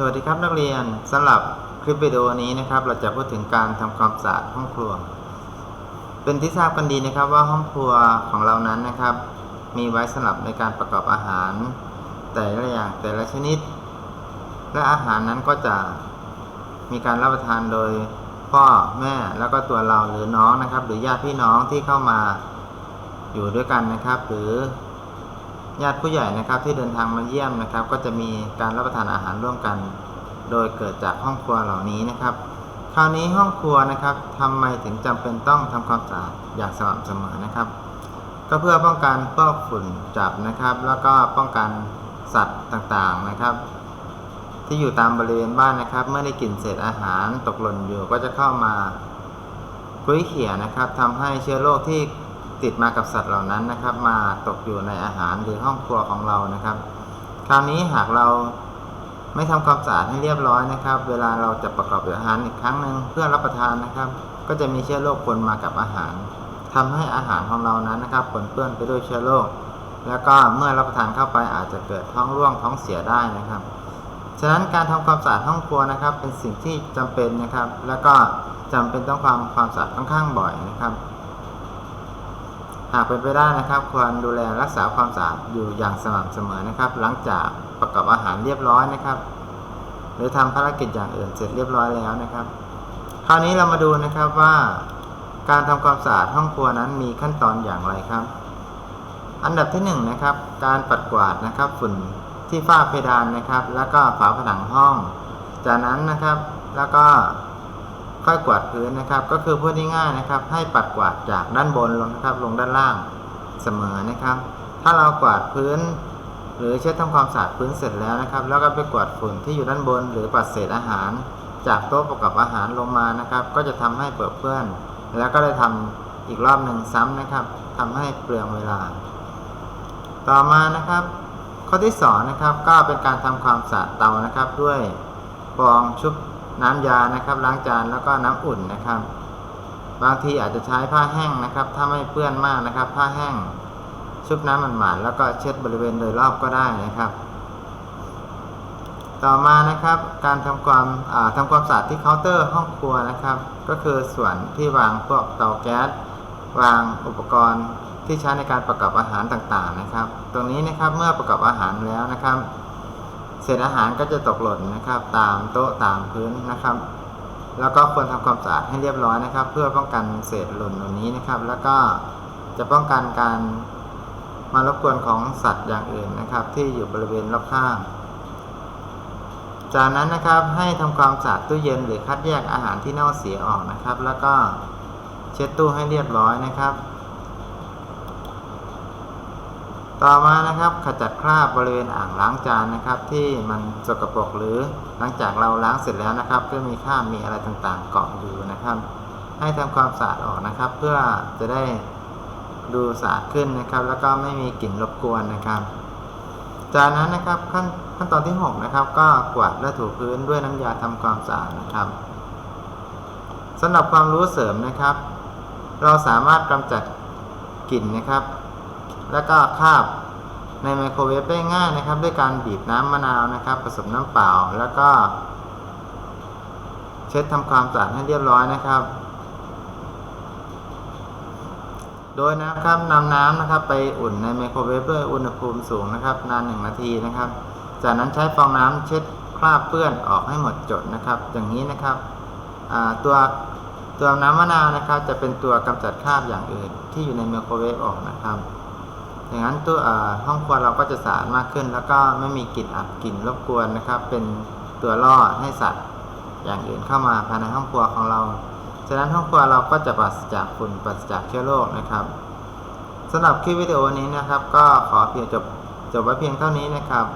สวัสดีครับนักเรียนสำหรับคลิปวิดีโอนี้นะครับ เราจะพูดถึงการทำความสะอาดห้องครัว เป็นที่ทราบกันดีนะครับว่าห้องครัวของเรานั้นนะครับ มีไว้สำหรับในการประกอบอาหาร แต่ละอย่างแต่ละชนิด และอาหารนั้นก็จะมีการรับประทานโดยพ่อแม่แล้วก็ตัวเราหรือน้องนะครับ หรือญาติพี่น้องที่เข้ามาอยู่ด้วยกันนะครับ หรือ ญาติผู้ใหญ่นะครับที่เดินทางมาเยี่ยมนะครับ ก็จะมีการรับประทานอาหารร่วมกัน โดยเกิดจากห้องครัวเหล่านี้นะครับ คราวนี้ห้องครัวนะครับทำไมถึงจำเป็นต้องทำความสะอาดอย่างสม่ำเสมอนะครับ ก็เพื่อป้องกันพวกฝุ่นจับนะครับ แล้วก็ป้องกันสัตว์ต่างๆนะครับ ที่อยู่ตามบริเวณบ้านนะครับ เมื่อได้กลิ่นเศษอาหารตกหล่นอยู่ก็จะเข้ามากุ้ยเขี่ยนะครับทำให้เชื้อโรคที่ ติดมากับสัตว์เหล่านั้นนะครับ มาตกอยู่ในอาหารหรือห้องครัวของเรานะครับ คราวนี้หากเราไม่ทำความสะอาดให้เรียบร้อยนะครับ เวลาเราจะประกอบอาหารอีกครั้งหนึ่งเพื่อรับประทานนะครับ ก็จะมีเชื้อโรคปนมากับอาหารทำให้อาหารของเรานั้นนะครับปนเปื้อนไปด้วยเชื้อโรคแล้วก็เมื่อรับประทานเข้าไปอาจจะเกิดท้องร่วงท้องเสียได้นะครับ ฉะนั้นการทำความสะอาดห้องครัวนะครับ เป็นสิ่งที่จำเป็นนะครับ แล้วก็จำเป็นต้องความความสะอาดค่อนข้างบ่อยนะครับ หากเป็นไปได้นะครับ ควรดูแลรักษาความสะอาดอยู่อย่างสม่ำเสมอนะครับ หลังจากประกอบอาหารเรียบร้อยนะครับ หรือทำภารกิจอย่างอื่นเสร็จเรียบร้อยแล้วนะครับ คราวนี้เรามาดูนะครับว่า การทำความสะอาดห้องครัวนั้นมีขั้นตอนอย่างไรครับ อันดับที่หนึ่งนะครับ การปัดกวาดนะครับฝุ่นที่ฝ้าเพดานนะครับ แล้วก็ฝาผนังห้อง จากนั้นนะครับแล้วก็ ค่อยกวาดพื้นนะครับ ก็คือพูดง่ายๆนะครับ ให้ปัดกวาดจากด้านบนลงนะครับ ลงด้านล่างเสมอนะครับ ถ้าเรากวาดพื้น หรือเช็ดทำความสะอาดพื้นเสร็จแล้วนะครับ แล้วก็ไปกวาดฝุ่นที่อยู่ด้านบน หรือปัดเศษอาหาร จากโต๊ะประกอบอาหารลงมานะครับ ก็จะทำให้เปื้อนเปื้อน แล้วก็ได้ทำอีกรอบหนึ่งซ้ำนะครับทำให้เปลืองเวลา ต่อมานะครับ ข้อที่สองนะครับก็เป็นการทำความสะอาดเตานะครับ ด้วยฟองชุบ น้ำยานะครับ ล้างจานแล้วก็น้ำอุ่นนะครับ บางทีอาจจะใช้ผ้าแห้งนะครับ ถ้าไม่เปื้อนมากนะครับ ผ้าแห้งชุบน้ำมันหมาดๆแล้วก็เช็ดบริเวณโดยรอบก็ได้นะครับ ต่อมานะครับการทำความอ่าความสะอาดที่เคาน์เตอร์ห้องครัวนะครับ ก็คือส่วนที่วางพวกเตาแก๊สวางอุปกรณ์ที่ใช้ในการประกอบอาหารต่างๆนะครับ ตรงนี้นะครับเมื่อประกอบอาหารแล้วนะครับ ศษอาหารก็จะตกหล่นนะครับ ตามโต๊ะตามพื้นนะครับ แล้วก็ควรทำความสะอาดให้เรียบร้อยนะครับ เพื่อป้องกันเศษหล่นเหล่านี้นะครับ แล้วก็จะป้องกันการมารบกวนของสัตว์อย่างอื่นนะครับ ที่อยู่บริเวณรอบข้าง จากนั้นนะครับให้ทำความสะอาดตู้เย็นหรือคัดแยกอาหารที่เน่าเสียออกนะครับ แล้วก็เช็ดตู้ให้เรียบร้อยนะครับ ต่อมานะครับขจัดคราบบริเวณอ่างล้างจานนะครับ ที่มันสกปรกหรือหลังจากเราล้างเสร็จแล้วนะครับ ก็มีคราบมีอะไรต่างๆเกาะอยู่นะครับ ให้ทำความสะอาดออกนะครับ เพื่อจะได้ดูสะอาดขึ้นนะครับ แล้วก็ไม่มีกลิ่นรบกวนนะครับ จากนั้นนะครับขั้นขั้นตอนที่6นะครับก็กวาดและถูพื้นด้วยน้ำยาทำความสะอาดนะครับสำหรับความรู้เสริมนะครับ เราสามารถกำจัดกลิ่นนะครับ แล้วก็คราบในไมโครเวฟได้ง่ายนะครับ ด้วยการบีบน้ำมะนาวนะครับ ผสมน้ำเปล่า แล้วก็ เช็ดทำความสะอาดให้เรียบร้อยนะครับ โดยนะครับนำน้ำนะครับ ไปอุ่นในไมโครเวฟด้วยอุณหภูมิสูงนะครับ นานหนึ่งนาทีนะครับ จากนั้นใช้ฟองน้ำเช็ดคราบเปื้อนออกให้หมดจดนะครับ อย่างนี้นะครับตัวตัวน้ำมะนาวนะครับ จะเป็นตัวกำจัดคราบอย่างอื่นที่อยู่ในไมโครเวฟออกนะครับ อย่างนั้นตัวห้องครัวเราก็จะสะอาดมากขึ้น แล้วก็ไม่มีกลิ่นอับกลิ่นรบกวนนะครับ เป็นตัวล่อให้สัตว์อย่างอื่นเข้ามาภายในห้องครัวของเรา ฉะนั้นห้องครัวเราก็จะปราศจากฝุ่นปราศจากเชื้อโรคนะครับสำหรับคลิปวิดีโอนี้นะครับ ก็ขอเพียงจบจบไว้เพียงเท่านี้นะครับ